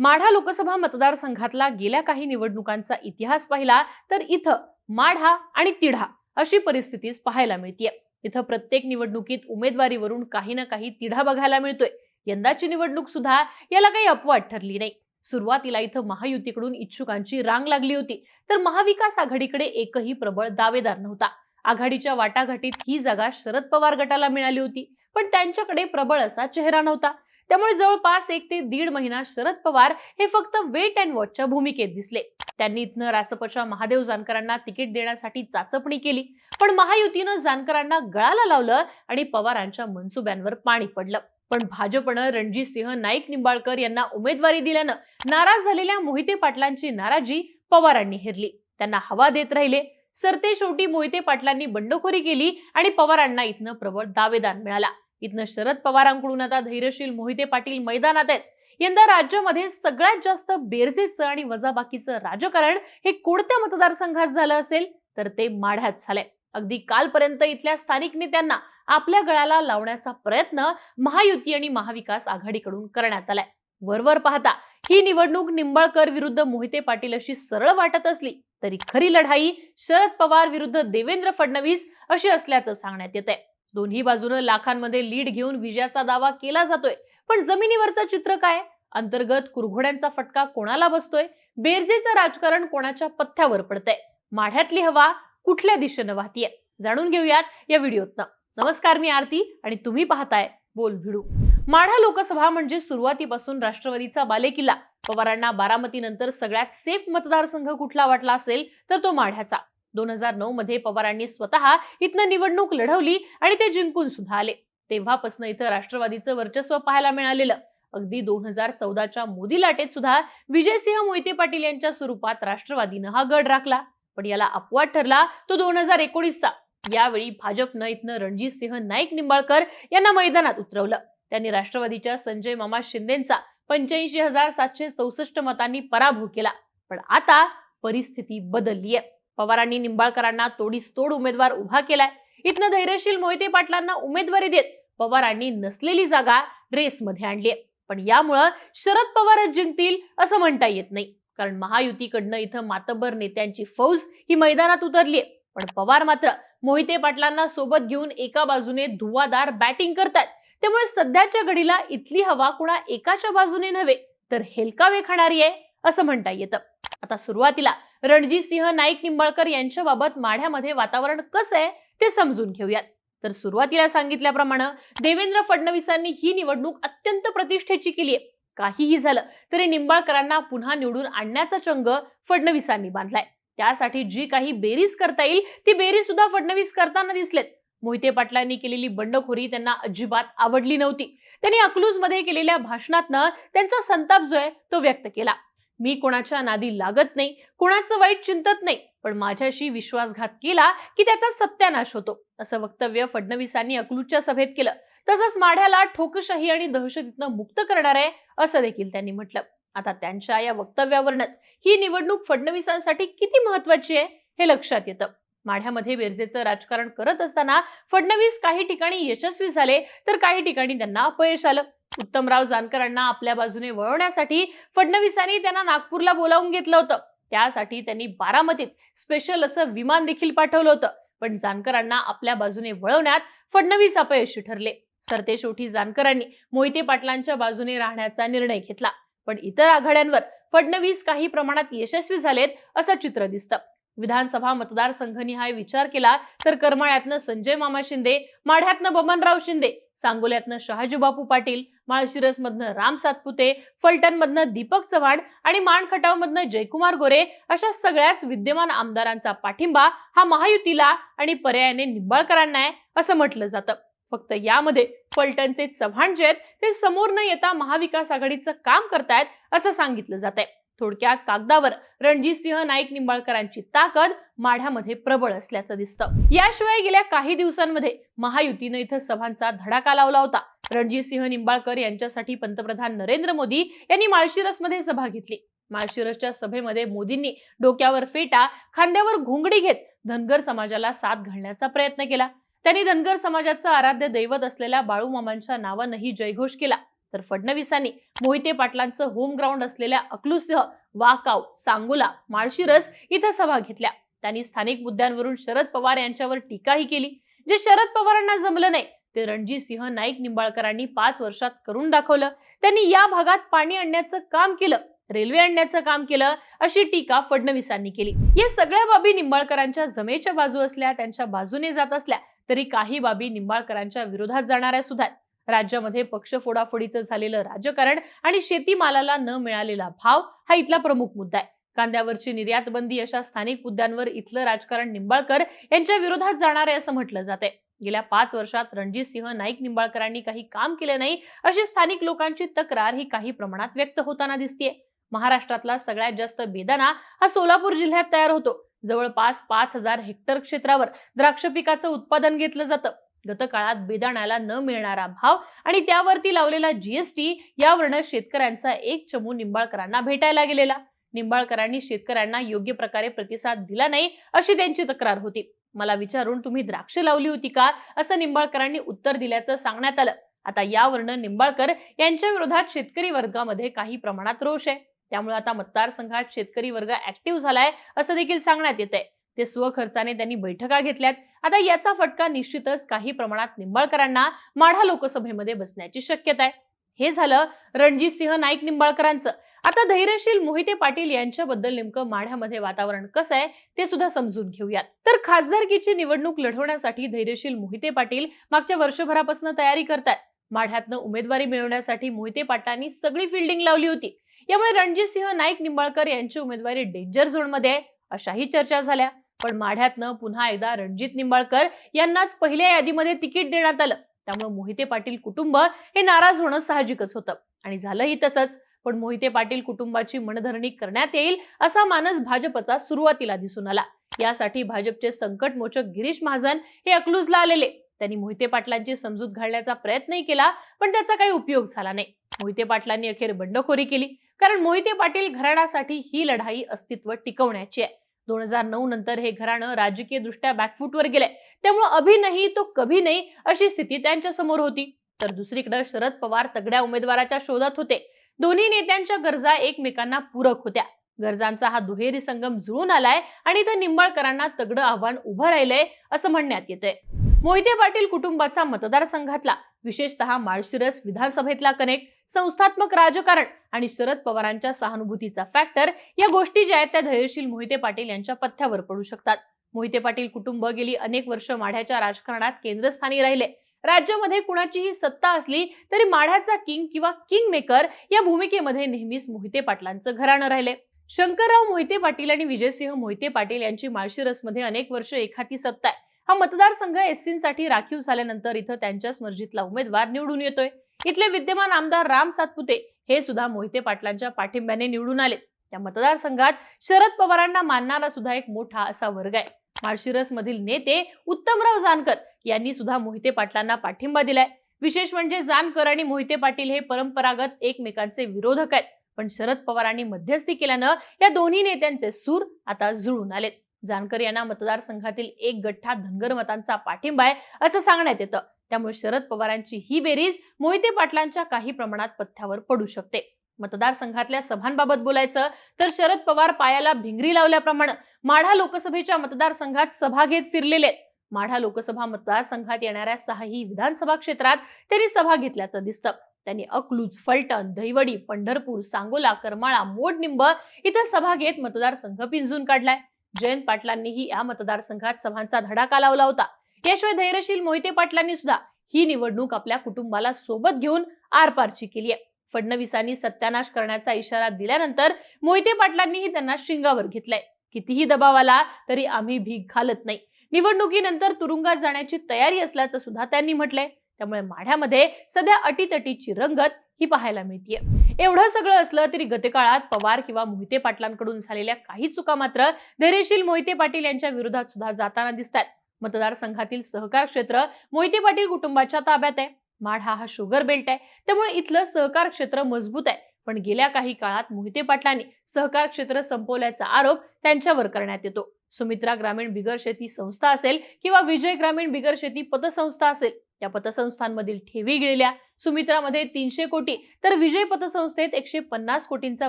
माढा लोकसभा मतदारसंघातला गेल्या काही निवडणुकांचा इतिहास पाहिला तर इथं माढा आणि तिढा अशी परिस्थितीच पाहायला मिळतीये. इथं प्रत्येक निवडणुकीत उमेदवारीवरून काही ना काही तिढा बघायला मिळतोय. यंदाची निवडणूक सुद्धा याला काही अपवाद ठरली नाही. सुरुवातीला इथं महायुतीकडून इच्छुकांची रांग लागली होती तर महाविकास आघाडीकडे एकही प्रबळ दावेदार नव्हता. आघाडीच्या वाटाघाटीत ही जागा शरद पवार गटाला मिळाली होती पण त्यांच्याकडे प्रबळ असा चेहरा नव्हता. त्यामुळे जवळपास एक ते दीड महिना शरद पवार हे फक्त वेट अँड वॉचच्या भूमिकेत दिसले. त्यांनी इथनं रासपच्या महादेव जानकरांना तिकीट देण्यासाठी चाचपणी केली. पण महायुतीनं जानकरांना गळाला लावलं आणि पवारांच्या मनसुब्यांवर पाणी पडलं. पण भाजपनं रणजित सिंह नाईक निंबाळकर यांना उमेदवारी दिल्यानं नाराज झालेल्या मोहिते पाटलांची नाराजी पवारांनी हेरली. त्यांना हवा देत राहिले. सरते शेवटी मोहिते पाटलांनी बंडखोरी केली आणि पवारांना इथनं प्रबळ दावेदार मिळाला. इथनं शरद पवारांकडून आता धैर्यशील मोहिते पाटील मैदानात आहेत. यंदा राज्यामध्ये सगळ्यात जास्त बेरजेचं आणि वजाबाकीचं राजकारण हे कोणत्या मतदारसंघात झालं असेल? तर ते माढ्यात झालंय. अगदी कालपर्यंत इथल्या स्थानिक नेत्यांना आपल्या गळाला लावण्याचा प्रयत्न महायुती आणि महाविकास आघाडीकडून करण्यात आलाय. वरवर पाहता ही निवडणूक निंबाळकर विरुद्ध मोहिते पाटील अशी सरळ वाटत असली तरी खरी लढाई शरद पवार विरुद्ध देवेंद्र फडणवीस अशी असल्याचं सांगण्यात येत आहे दोन्ही बाजूनं लाखांमध्ये लीड घेऊन विजयाचा दावा केला जातोय. पण जमिनीवरचं चित्र काय? अंतर्गत कुरघोड्यांचा फटका कोणाला बसतोय? बेरजेचं राजकारण कोणाच्या पथ्यावर पडतंय? माढ्यातली हवा कुठल्या दिशेनं वाहतीये? जाणून घेऊयात या व्हिडिओतनं. नमस्कार मी आरती आणि तुम्ही पाहताय बोल भिडू माढा लोकसभा म्हणजे सुरुवातीपासून राष्ट्रवादीचा बालेकिल्ला. पवारांना बारामती नंतर सगळ्यात सेफ मतदारसंघ कुठला वाटला असेल तर तो माढ्याचा. दोन हजार नऊ मध्ये पवारांनी स्वतः इथनं निवडणूक लढवली आणि ते जिंकून सुद्धा आले. तेव्हापासून इथं राष्ट्रवादीचं वर्चस्व पाहायला मिळालेलं. अगदी दोन हजार चौदाच्या मोदी लाटेत सुद्धा विजयसिंह मोहिते पाटील यांच्या स्वरूपात राष्ट्रवादीनं हा गड राखला. पण याला अपवाद ठरला तो दोन हजार एकोणीसचा. यावेळी भाजपनं इथनं रणजित सिंह नाईक निंबाळकर यांना मैदानात उतरवलं. त्यांनी राष्ट्रवादीच्या संजय मामा शिंदेचा पंच्याऐंशी हजार सातशे चौसष्ट मतांनी पराभव केला. पण आता परिस्थिती बदलली आहे पवारांनी निंबाळकरांना तोडीस तोड उमेदवार उभा केलाय. इथनं धैर्यशील मोहिते पाटलांना उमेदवारी देत पवारांनी नसलेली जागा रेसमध्ये आणली पण यामुळं शरद पवारच जिंकतील असं म्हणता येत नाही. कारण महायुतीकडनं इथं मातब्बर नेत्यांची फौज ही मैदानात उतरली पण पवार मात्र मोहिते पाटलांना सोबत घेऊन एका बाजूने धुवादार बॅटिंग करतात त्यामुळे सध्याच्या घडीला इथली हवा कुणा एकाच्या बाजूने नव्हे तर हेलकावे खाणारी आहे असं म्हणता येतं. आता सुरुवातीला रणजित सिंह नाईक निंबाळकर यांच्याबाबत माढ्यामध्ये वातावरण कसं आहे ते समजून घेऊयात. तर सुरुवातीला सांगितल्याप्रमाणे देवेंद्र फडणवीसांनी ही निवडणूक अत्यंत प्रतिष्ठेची केली आहे. काहीही झालं तरी निंबाळकरांना पुन्हा निवडून आणण्याचा चंग फडणवीसांनी बांधलाय. त्यासाठी जी काही बेरीज करता येईल ती बेरीज सुद्धा फडणवीस करताना दिसलेत. मोहिते पाटलांनी केलेली बंडखोरी त्यांना अजिबात आवडली नव्हती. त्यांनी अकलूजमध्ये केलेल्या भाषणातनं त्यांचा संताप जो आहे तो व्यक्त केला. मी कोणाच्या नादी लागत नाही कोणाचं वाईट चिंतत नाही पण माझ्याशी विश्वासघात केला की त्याचा सत्यानाश होतो असं वक्तव्य फडणवीसांनी अकलूजच्या सभेत केलं. तसंच माढ्याला ठोकशाही आणि दहशतीतनं मुक्त करणार आहे असं देखील त्यांनी म्हटलं. आता त्यांच्या या वक्तव्यावरूनच ही निवडणूक फडणवीसांसाठी किती महत्वाची आहे हे लक्षात येतं. माढ्यामध्ये बेरजेचं राजकारण करत असताना फडणवीस काही ठिकाणी यशस्वी झाले तर काही ठिकाणी त्यांना अपयश आलं. उत्तमराव जानकरांना आपल्या बाजूने वळवण्यासाठी फडणवीसांनी त्यांना नागपूरला बोलावून घेतलं होतं. त्यासाठी त्यांनी बारामतीत स्पेशल असं विमान देखील पाठवलं होतं. पण जानकरांना आपल्या बाजूने वळवण्यात फडणवीस अपयशी ठरले. सरतेशेवटी जानकरांनी मोहिते पाटलांच्या बाजूने राहण्याचा निर्णय घेतला. पण इतर आघाड्यांवर फडणवीस काही प्रमाणात यशस्वी झालेत असं चित्र दिसतं. विधानसभा मतदारसंघनिहाय विचार केला तर करमाळ्यातनं संजय मामा शिंदे माढ्यातनं बबनराव शिंदे सांगोल्यातनं शहाजीबापू पाटील माळशिरसमधनं राम सातपुते फलटणमधनं दीपक चव्हाण आणि माणखटावमधनं जयकुमार गोरे अशा सगळ्याच विद्यमान आमदारांचा पाठिंबा हा महायुतीला आणि पर्यायाने निंबाळकरांना आहे असं म्हटलं जातं. फक्त यामध्ये फलटणचे चव्हाण जे आहेत ते समोर न येता महाविकास आघाडीचं काम करतायत असं सांगितलं जात आहे थोडक्यात कागदावर रणजित सिंह नाईक निंबाळकरांची ताकद माढ्यामध्ये प्रबळ असल्याचं दिसतं. याशिवाय गेल्या काही दिवसांमध्ये महायुतीनं इथं सभांचा धडाका लावला होता. रणजित सिंह निंबाळकर यांच्यासाठी पंतप्रधान नरेंद्र मोदी यांनी माळशिरसमध्ये सभा घेतली. माळशिरसच्या सभेमध्ये मोदींनी डोक्यावर फेटा खांद्यावर घोंगडी घेत धनगर समाजाला साथ घालण्याचा प्रयत्न केला. त्यांनी धनगर समाजाचं आराध्य दैवत असलेल्या बाळूमामांच्या नावानंही जयघोष केला. तर फडणवीसांनी मोहिते पाटलांचं होम ग्राउंड असलेल्या अकलूसह वाकाव सांगोला माळशिरस इथं सभा घेतल्या. त्यांनी स्थानिक मुद्द्यांवरून शरद पवार यांच्यावर टीकाही केली. जे शरद पवारांना जमलं नाही ते रणजित सिंह नाईक निंबाळकरांनी पाच वर्षात करून दाखवलं. त्यांनी या भागात पाणी आणण्याचं काम केलं रेल्वे आणण्याचं काम केलं अशी टीका फडणवीसांनी केली. या सगळ्या बाबी निंबाळकरांच्या जमेच्या बाजू असल्या त्यांच्या बाजूने जात असल्या तरी काही बाबी निंबाळकरांच्या विरोधात जाणाऱ्या सुद्धा राज्यामध्ये पक्ष फोडाफोडीचं झालेलं राजकारण आणि शेतीमालाला न मिळालेला भाव हा इथला प्रमुख मुद्दा आहे. कांद्यावरची निर्यात बंदी अशा स्थानिक मुद्द्यांवर इथलं राजकारण निंबाळकर यांच्या विरोधात जाणार आहे असं म्हटलं जाते गेल्या पाच वर्षात रणजित सिंह नाईक निंबाळकरांनी काही काम केले नाही अशी स्थानिक लोकांची तक्रार ही काही प्रमाणात व्यक्त होताना दिसतीये. महाराष्ट्रातला सगळ्यात जास्त बेदाना हा सोलापूर जिल्ह्यात तयार होतो. जवळपास पाच हजार हेक्टर क्षेत्रावर द्राक्ष पिकाचं उत्पादन घेतलं जातं. गतकाळात बेदाण्याला न मिळणारा भाव आणि त्यावरती लावलेला जीएसटी यावरनं शेतकऱ्यांचा एक चमू निंबाळकरांना भेटायला गेलेला. निंबाळकरांनी शेतकऱ्यांना योग्य प्रकारे प्रतिसाद दिला नाही अशी त्यांची तक्रार होती. मला विचारून तुम्ही द्राक्ष लावली होती का? असं निंबाळकरांनी उत्तर दिल्याचं सांगण्यात आलं. आता यावरनं निंबाळकर यांच्या विरोधात शेतकरी वर्गामध्ये काही प्रमाणात रोष आहे. त्यामुळे आता मतदारसंघात शेतकरी वर्ग ऍक्टिव्ह झालाय असं देखील सांगण्यात येत आहे ते स्वखर्चाने त्यांनी बैठका घेतल्यात. आता याचा फटका निश्चितच काही प्रमाणात निंबाळकरांना माढा लोकसभेमध्ये बसण्याची शक्यता आहे. हे झालं रणजित सिंह नाईक निंबाळकरांचं. आता धैर्यशील मोहिते पाटील यांच्याबद्दल नेमकं माढ्यामध्ये वातावरण कसं आहे ते सुद्धा समजून घेऊयात. तर खासदारकीची निवडणूक लढवण्यासाठी धैर्यशील मोहिते पाटील मागच्या वर्षभरापासून तयारी करतात माढ्यातनं उमेदवारी मिळवण्यासाठी मोहिते पाटलांनी सगळी फिल्डिंग लावली होती. यामुळे रणजित सिंह नाईक निंबाळकर यांची उमेदवारी डेंजर झोनमध्ये आहे अशाही चर्चा झाल्या. पण माढ्यातनं पुन्हा एकदा रणजित निंबाळकर यांनाच पहिल्या यादीमध्ये तिकीट देण्यात आलं. त्यामुळे मोहिते पाटील कुटुंब हे नाराज होणं साहजिकच होतं. आणि झालंही तसंच पण मोहिते पाटील कुटुंबाची मनधरणी करण्यात येईल असा मानस भाजपचा सुरुवातीला दिसून आला. यासाठी भाजपचे संकटमोचक गिरीश महाजन हे अकलूजला आलेले. त्यांनी मोहिते पाटलांची समजूत घालण्याचा प्रयत्नही केला पण त्याचा काही उपयोग झाला नाही. मोहिते पाटलांनी अखेर बंडखोरी केली. कारण मोहिते पाटील घराण्यासाठी ही लढाई अस्तित्व टिकवण्याची आहे. दोन हजार नऊ नंतर हे घराणं राजकीय दृष्ट्या बॅकफुटवर गेलंय. त्यामुळे अभि नाही तो कभी नाही अशी स्थिती त्यांच्यासमोर होती. तर दुसरीकडे शरद पवार तगड्या उमेदवाराच्या शोधात होते. दोन्ही नेत्यांच्या गरजा एकमेकांना पूरक होत्या. गरजांचा हा दुहेरी संगम जुळून आलाय आणि इथं निंबाळकरांना तगडं आव्हान उभं राहिलंय असं म्हणण्यात येतंय. मोहिते पाटील कुटुंबाचा मतदारसंघातला. विशेषतः माळशिरस विधानसभेतला कनेक्ट संस्थात्मक राजकारण आणि शरद पवारांच्या सहानुभूतीचा फॅक्टर या गोष्टी ज्या आहेत त्या धैर्यशील मोहिते पाटील यांच्या पथ्यावर पडू शकतात. मोहिते पाटील कुटुंब गेली अनेक वर्ष माढ्याच्या राजकारणात केंद्रस्थानी राहिले. राज्यामध्ये कुणाचीही सत्ता असली तरी माढ्याचा किंग किंवा किंग मेकर या भूमिकेमध्ये नेहमीच मोहिते पाटलांचं घराणं राहिले. शंकरराव मोहिते पाटील आणि विजयसिंह मोहिते पाटील यांची माळशिरसमध्ये अनेक वर्ष एखादी सत्ता आहे. हा मतदारसंघ एससींसाठी राखीव झाल्यानंतर इथं त्यांच्याच मर्जीतला उमेदवार निवडून येतोय. इथले विद्यमान आमदार राम सातपुते हे सुद्धा मोहिते पाटलांच्या पाठिंब्याने निवडून आले. त्या मतदारसंघात शरद पवारांना मानणारा सुद्धा एक मोठा असा वर्ग आहे. माळशिरस मधील नेते उत्तमराव जानकर यांनी सुद्धा मोहिते पाटलांना पाठिंबा दिलाय. विशेष म्हणजे जानकर आणि मोहिते पाटील हे परंपरागत एकमेकांचे विरोधक आहेत. पण शरद पवारांनी मध्यस्थी केल्यानं या दोन्ही नेत्यांचे सूर आता जुळून आलेत. जानकर यांना मतदारसंघातील एक गठ्ठा धनगर मतांचा पाठिंबा आहे असं सांगण्यात येतं. त्यामुळे शरद पवारांची ही बेरीज मोहिते पाटलांच्या काही प्रमाणात पथ्यावर पडू शकते. मतदारसंघातल्या सभांबाबत बोलायचं तर शरद पवार पायाला भिंगरी लावल्याप्रमाणे माढा लोकसभेच्या मतदारसंघात सभा घेत फिरलेले माढा लोकसभा मतदारसंघात येणाऱ्या सहाही विधानसभा क्षेत्रात त्यांनी सभा घेतल्याचं दिसतं. त्यांनी अकलूज फलटण दहिवडी पंढरपूर सांगोला करमाळा मोडनिंब इथं सभा घेत मतदारसंघ पिंजून काढलाय. जयंत पाटलांनीही या मतदारसंघात सभांचा धडाका लावला होता. याशिवाय धैर्यशील मोहिते पाटलांनी सुद्धा ही निवडणूक आपल्या कुटुंबाला सोबत घेऊन आरपारची केली आहे फडणवीसांनी सत्यानाश करण्याचा इशारा दिल्यानंतर मोहिते पाटलांनीही त्यांना शिंगावर घेतलाय. कितीही दबाव आला तरी आम्ही भीक घालत नाही. निवडणुकीनंतर तुरुंगात जाण्याची तयारी असल्याचं सुद्धा त्यांनी म्हटलंय. त्यामुळे माढ्यामध्ये सध्या अटीतटीची रंगत ही पाहायला मिळतीये. एवढं सगळं असलं तरी गतकाळात पवार किंवा मोहिते पाटलांकडून झालेल्या काही चुका मात्र धैर्यशील मोहिते पाटील यांच्या विरोधात सुद्धा जाताना दिसतात मतदारसंघातील सहकार क्षेत्र मोहिते पाटील कुटुंबाच्या ताब्यात आहे. माढा हा शुगर बेल्ट आहे. त्यामुळे इथलं सहकार क्षेत्र मजबूत आहे. पण गेल्या काही काळात मोहिते पाटलांनी सहकार क्षेत्र संपवल्याचा आरोप त्यांच्यावर करण्यात येतो. सुमित्रा ग्रामीण बिगर शेती संस्था असेल किंवा विजय ग्रामीण बिगर शेती पतसंस्था असेल या पतसंस्थांमधील ठेवी गेलेल्या सुमित्रामध्ये तीनशे कोटी तर विजय पतसंस्थेत एकशे पन्नास कोटींचा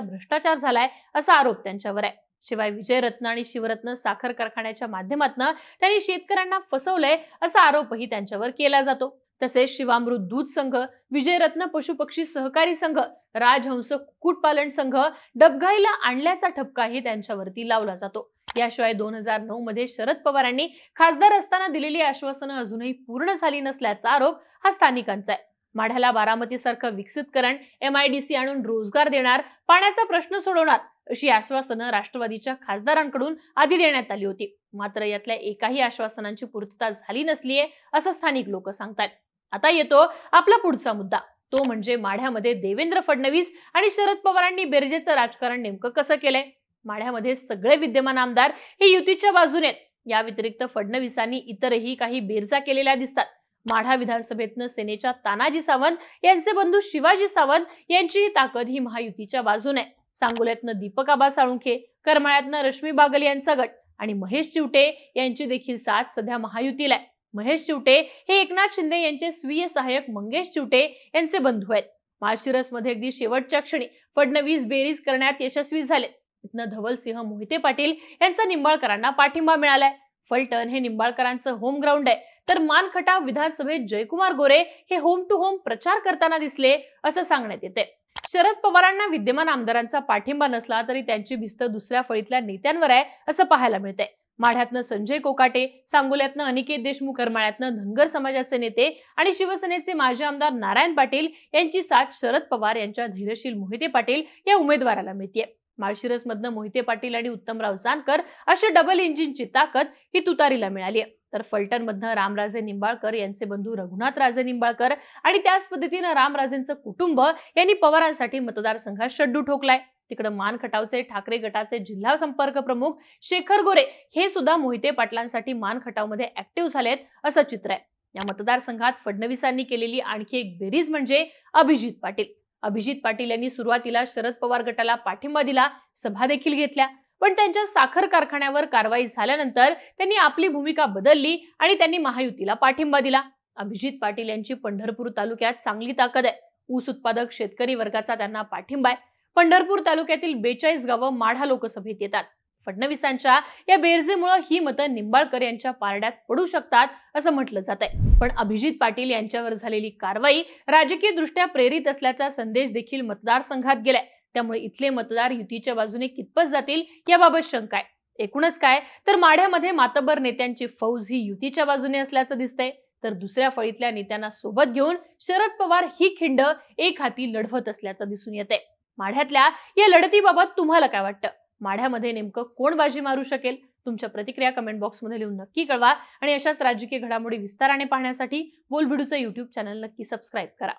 भ्रष्टाचार झालाय असा आरोप त्यांच्यावर आहे. शिवाय विजयरत्न आणि शिवरत्न साखर कारखान्याच्या माध्यमातून त्यांनी शेतकऱ्यांना फसवलंय असा आरोपही त्यांच्यावर केला जातो. तसेच शिवामृत दूध संघ विजयरत्न पशुपक्षी सहकारी संघ राजहंस कुक्कुटपालन संघ डबघाईला आणल्याचा ठपकाही त्यांच्यावरती लावला जातो. याशिवाय दोन हजार नऊ मध्ये शरद पवारांनी खासदार असताना दिलेली आश्वासनं अजूनही पूर्ण झाली नसल्याचा आरोप हा स्थानिकांचा आहे. माढ्याला बारामतीसारखं विकसितकरण एमआयडीसी आणून रोजगार देणार पाण्याचा प्रश्न सोडवणार अशी आश्वासनं राष्ट्रवादीच्या खासदारांकडून आधी देण्यात आली होती. मात्र यातल्या एकाही आश्वासनांची पूर्तता झाली नसलीये असं स्थानिक लोक सांगतात आता येतो आपला पुढचा मुद्दा. तो म्हणजे माढ्यामध्ये देवेंद्र फडणवीस आणि शरद पवारांनी बेरजेचं राजकारण नेमकं कसं केलंय? माढ्यामध्ये सगळे विद्यमान आमदार हे युतीच्या बाजूने आहेत. या व्यतिरिक्त फडणवीसांनी इतरही काही बेरजा केलेल्या दिसतात माढा विधानसभेतनं सेनेच्या तानाजी सावंत यांचे बंधू शिवाजी सावंत यांची ताकद ही महायुतीच्या बाजूने आहे. सांगोल्यातनं दीपक आबा साळुंखे करमाळ्यातनं रश्मी बागल यांचा गट आणि महेश चिवटे यांची देखील साथ सध्या महायुतीला आहे महेश चिवटे हे एकनाथ शिंदे यांचे स्वीय सहाय्यक मंगेश चिवटे यांचे बंधू आहेत माळशिरसमध्ये अगदी शेवटच्या क्षणी फडणवीस बेरीज करण्यात यशस्वी झाले इथनं धवलसिंह मोहिते पाटील यांचा निंबाळकरांना पाठिंबा मिळालाय. फलटण हे निंबाळकरांचं होम ग्राउंड आहे. तर मानखटाव विधानसभेत जयकुमार गोरे हे होम टू होम प्रचार करताना दिसले असं सांगण्यात येते शरद पवारांना विद्यमान आमदारांचा पाठिंबा नसला तरी त्यांची भिस्त दुसऱ्या फळीतल्या नेत्यांवर आहे असं पाहायला मिळतंय. माढ्यातनं संजय कोकाटे सांगोल्यातनं अनिकेत देशमुख करमाळ्यातनं धनगर समाजाचे नेते आणि शिवसेनेचे माजी आमदार नारायण पाटील यांची साथ शरद पवार यांच्या धीरशील मोहिते पाटील या उमेदवाराला मिळतीये. माळशिरसमधनं मोहिते पाटील आणि उत्तमराव जानकर अशा डबल इंजिनची ताकद ही तुतारीला मिळाली आहे. तर फलटणमधनं रामराजे निंबाळकर यांचे बंधू रघुनाथ राजे निंबाळकर आणि त्याच पद्धतीनं रामराजेंचं कुटुंब यांनी पवारांसाठी मतदारसंघात शड्डू ठोकलाय. तिकडं मान खटावचे ठाकरे गटाचे जिल्हा संपर्क प्रमुख शेखर गोरे हे सुद्धा मोहिते पाटलांसाठी मान खटावमध्ये ऍक्टिव्ह झालेत असं चित्र आहे. या मतदारसंघात फडणवीसांनी केलेली आणखी एक बेरीज म्हणजे अभिजित पाटील. अभिजित पाटील यांनी सुरुवातीला शरद पवार गटाला पाठिंबा दिला सभा देखील घेतल्या. पण त्यांच्या साखर कारखान्यावर कारवाई झाल्यानंतर त्यांनी आपली भूमिका बदलली आणि त्यांनी महायुतीला पाठिंबा दिला. अभिजित पाटील यांची पंढरपूर तालुक्यात चांगली ताकद आहे. ऊस उत्पादक शेतकरी वर्गाचा त्यांना पाठिंबा आहे. पंढरपूर तालुक्यातील बेचाळीस गावं माढा लोकसभेत येतात. फडणवीसांच्या या बेरजेमुळे ही मतं निंबाळकर यांच्या पारड्यात पडू शकतात असं म्हटलं जात आहे पण अभिजित पाटील यांच्यावर झालेली कारवाई राजकीय दृष्ट्या प्रेरित असल्याचा संदेश देखील मतदारसंघात गेलाय. त्यामुळे इथले मतदार युतीच्या बाजूने कितपत जातील याबाबत शंका आहे. एकूणच काय तर माढ्यामध्ये मातबर नेत्यांची फौज ही युतीच्या बाजूने असल्याचं दिसतंय. तर दुसऱ्या फळीतल्या नेत्यांना सोबत घेऊन शरद पवार ही खिंड एक हाती लढवत असल्याचं दिसून येते माढ्यातल्या या लढतीबाबत तुम्हाला काय वाटतं? माढ्यामध्ये नेमकं कोण बाजी मारू शकेल? तुमच्या प्रतिक्रिया कमेंट बॉक्समध्ये लिहून नक्की कळवा. आणि अशाच राजकीय घडामोडी विस्ताराने पाहण्यासाठी बोलबिडूचं युट्यूब चॅनल नक्की सबस्क्राईब करा.